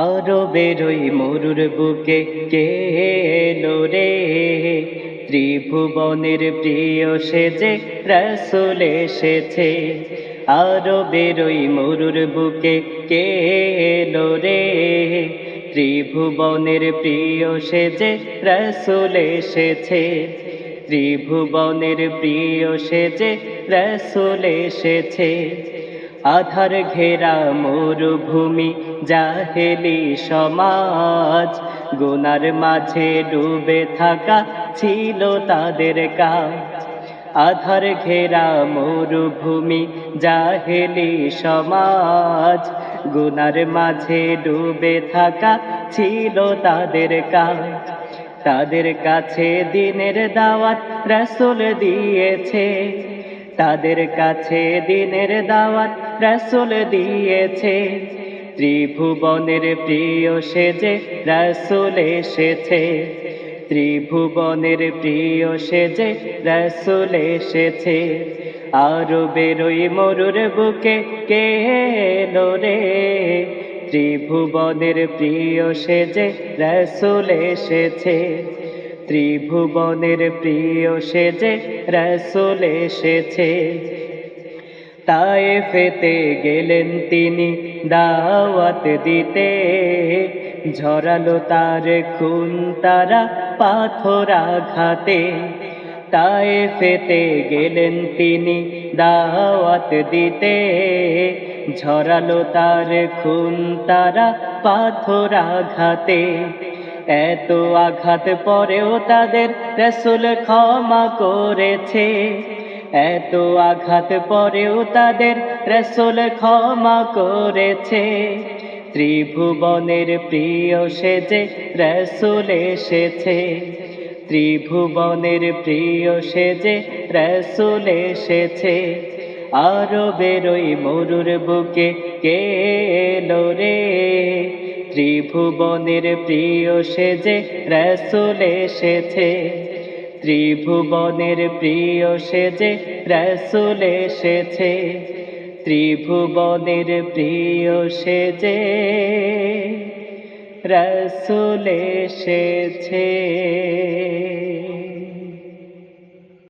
আরও বেরোই মরুর বুকে কে এলো রে? ত্রিভুবনের প্রিয় সেজে রসুল এসেছে। আরও বেরোই মরুর বুকে কে এলো রে? ত্রিভুবনের প্রিয় সেজে রসুল এসেছে। ত্রিভুবনের প্রিয় সেজে রসুল এসেছে। আধার ঘেরা মরুভূমি, জাহেলি সমাজ। গুনার মাঝে ডুবে থাকা ছিল তাদের কাজ। আধার ঘেরা মরুভূমি, জাহেলি সমাজ। গুনার মাঝে ডুবে থাকা ছিল তাদের কাজ। তাদের কাছে দিনের দাওয়াত রসুল দিয়েছে। তাদের কাছে দিনের দাওয়াত রসুল দিয়েছে। ত্রিভুবনের প্রিয় সেজে রসুল এসেছে। ত্রিভুবনের প্রিয় সেজে রসুল এসেছে। আরও বেরোই মরুর বুকে কে রে? ত্রিভুবনের প্রিয় সেজে রসুল এসেছে। ত্রিভুবনের প্রিয় সেজে রসুল এসেছে। তাই ফেতে গেলেন তিনি দাওয়াত দিতে। ঝরালো তার খুন তারা পাথর আঘাতে। তাই ফেতে গেলেন তিনি দাওয়াত দিতে। ঝরালো তার খুন তারা পাথর আঘাতে। এত আঘাত পরেও তাদের রসুল ক্ষমা করেছে। এত আঘাত পরেও তাদের রসুল ক্ষমা করেছে। ত্রিভুবনের প্রিয় সেজে রসুল এসেছে। ত্রিভুবনের প্রিয় সেজে রসুল এসেছে। আরও বেরোই মরুর বুকে কে এলো রে? ত্রিভুবনের প্রিয় সেজে রসুল এসেছে। ত্রিভুবনের প্রিয় সেজে রসুল এসেছে। ত্রিভুবনের প্রিয় সেজে রসুল এসেছে।